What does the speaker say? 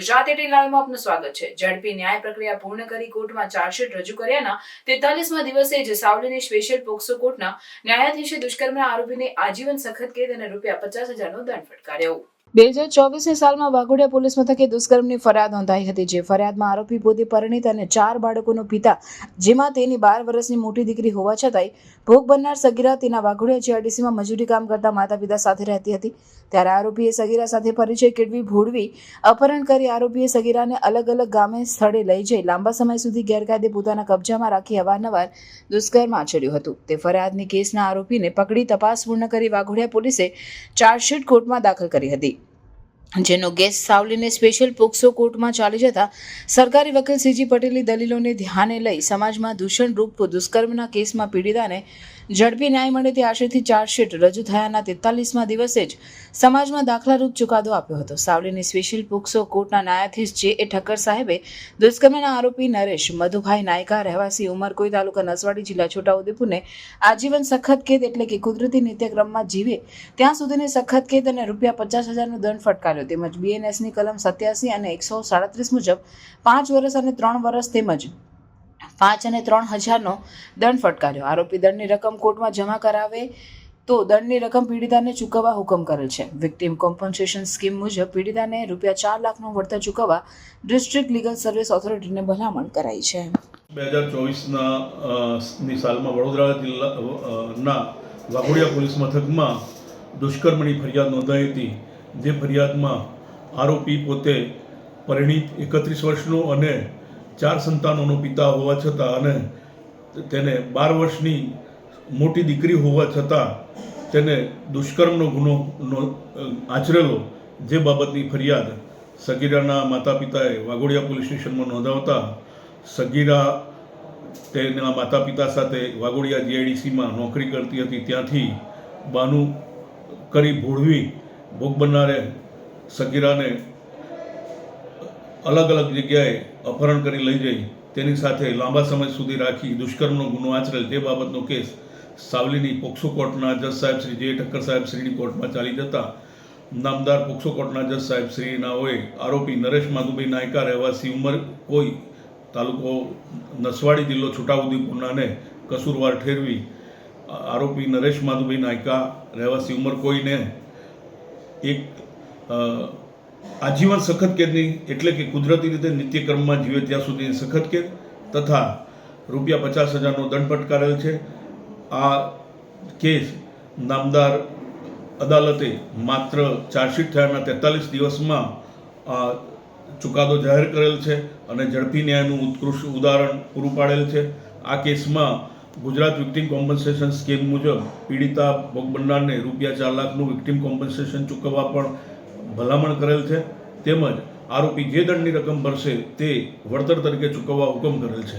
Gujarat eighteen લાઈવમાં આપનું સ્વાગત છે. ઝડપી ન્યાય પ્રક્રિયા પૂર્ણ કરી કોર્ટમાં ચાર્જશીટ રજૂ કર્યાના તેતાલીસમાં દિવસે જ સાવલીની સ્પેશિયલ પોક્સો કોર્ટના ન્યાયાધીશે દુષ્કર્મના આરોપીને આજીવન સખત કેદ અને રૂપિયા પચાસ હજારનો દંડ ફટકાર્યો. બે હજાર ચોવીસની સાલમાં વાઘોડિયા પોલીસ મથકે દુષ્કર્મની ફરિયાદ નોંધાઈ હતી, જે ફરિયાદમાં આરોપી પોતે પરિણીત અને ચાર બાળકોનો પિતા, જેમાં તેની બાર વર્ષની મોટી દીકરી હોવા છતાંય, ભોગ બનનાર સગીરા તેના વાઘોડિયા જીઆરડીસીમાં મજૂરી કામ કરતા માતા પિતા સાથે રહેતી હતી. ત્યારે આરોપીએ સગીરા સાથે પરિચય કેળવી ભોળવી અપહરણ કરી આરોપીએ સગીરાને અલગ અલગ ગામે સ્થળે લઈ જઈ લાંબા સમય સુધી ગેરકાયદે પોતાના કબજામાં રાખી અવારનવાર દુષ્કર્મ આચર્યું હતું. તે ફરિયાદની કેસના આરોપીને પકડી તપાસ પૂર્ણ કરી વાઘોડિયા પોલીસે ચાર્જશીટ કોર્ટમાં દાખલ કરી હતી. જેનો કેસ સાવલીને સ્પેશિયલ પોક્સો કોર્ટમાં ચાલી જતા સરકારી વકીલ સીજી પટેલની દલીલોને ધ્યાને લઈ સમાજમાં દૂષણરૂપ દુષ્કર્મના કેસમાં પીડિતાને ઝડપી ન્યાય મળે તે આશયથી ચાર્જશીટ રજૂ થયાના તેતાલીસમાં દિવસે જ સમાજમાં દાખલારૂપ ચુકાદો આપ્યો હતો. સાવલીની સ્પેશિયલ પોક્સો કોર્ટના ન્યાયાધીશ જે એ ઠક્કર સાહેબે દુષ્કર્મના આરોપી નરેશ, મધુભાઈ નાયકા, રહેવાસી ઉમરકોઈ તાલુકા નસવાડી જિલ્લા છોટાઉદેપુરને આજીવન સખત કેદ એટલે કે કુદરતી નિત્યક્રમમાં જીવે ત્યાં સુધીની સખત કેદ અને રૂપિયા પચાસ હજારનો દંડ ફટકાર્યો તેમજ બીએનએસની કલમ સત્યાસી અને એકસો સાડત્રીસ મુજબ પાંચ વર્ષ અને ત્રણ વર્ષ તેમજ પાંચ અને ત્રણ હજારનો દંડ ફટકાર્યો. આરોપી દંડની રકમ કોર્ટમાં જમા કરાવે તો દંડની રકમ પીડિતાને ચૂકવવા હુકમ કરેલ છે. વિક્ટિમ કોમ્પન્સેશન સ્કીમ મુજબ પીડિતાને રૂપિયા ચાર લાખનું વળતર ચૂકવવા ડિસ્ટ્રિક્ટ લીગલ સર્વિસ ઓથોરિટીને ભલામણ કરાઈ છે. બે હજાર ચોવીસના ની સાલમાં વડોદરા જિલ્લાના વાઘોડિયા પોલીસ મથકમાં દુષ્કર્મની ફરિયાદ નોંધાઈ હતી. જે ફરિયાદમાં આરોપી પોતે પરિણીત એકત્રીસ વર્ષનો અને ચાર સંતાનોનો પિતા હોવા છતાં અને તેને બાર વર્ષની મોટી દીકરી હોવા છતાં તેને દુષ્કર્મનો ગુનો આચરેલો જે બાબતની ફરિયાદ સગીરાના માતા પિતાએ વાઘોડિયા પોલીસ સ્ટેશનમાં નોંધાવતા સગીરા તેના માતા પિતા સાથે વાઘોડિયા જીઆઈડીસીમાં નોકરી કરતી હતી. ત્યાંથી બાનું કરી ભોળવી ભોગ બનનારે સગીરાને અલગ અલગ જગ્યાએ અપહરણ કરી લઈ જઈ. તેની સાથે લાંબા સમય સુધી રાખી દુષ્કર્મનો ગુનો આચરેલ તે બાબતનો કેસ સાવલીની પોક્સો કોર્ટના જજ સાહેબ શ્રી જે ઠક્કર સાહેબ શ્રીની કોર્ટમાં ચાલી જતા. નામદાર પોક્સો કોર્ટના જજ સાહેબ શ્રીનાઓએ આરોપી નરેશ માધુભાઈ નાયકા રહેવાસી ઉંમર કોઈ તાલુકો નસવાડી જિલ્લો છોટાઉદેપુરનાને કસૂરવાર ઠેરવી. આરોપી નરેશ માધુભાઈ નાયકા રહેવાસી ઉંમર કોઈને એક આજીવન સખત કેદની એટલે કે કુદરતી રીતે નિત્યક્રમમાં જીવે ત્યાં સુધીની સખત કેદ તથા રૂપિયા પચાસ હજારનો દંડ ફટકારેલ છે. આ કેસ નામદાર અદાલતે માત્ર ચાર્જશીટ થયાના તેતાલીસ દિવસમાં આ ચુકાદો જાહેર કરેલ છે અને ઝડપી ન્યાયનું ઉત્કૃષ્ટ ઉદાહરણ પૂરું પાડેલ છે. આ કેસમાં ગુજરાત વિક્ટિમ કોમ્પન્સેશન સ્કીમ મુજબ પીડિતા ભોગ બનનારને રૂપિયા ચાર લાખનું વિક્ટિમ કોમ્પન્સેશન ચૂકવવા પણ ભલામણ કરેલ છે. તેમજ આરોપી જે દંડની રકમ ભરશે તે વળતર તરીકે ચૂકવવા હુકમ કરેલ છે.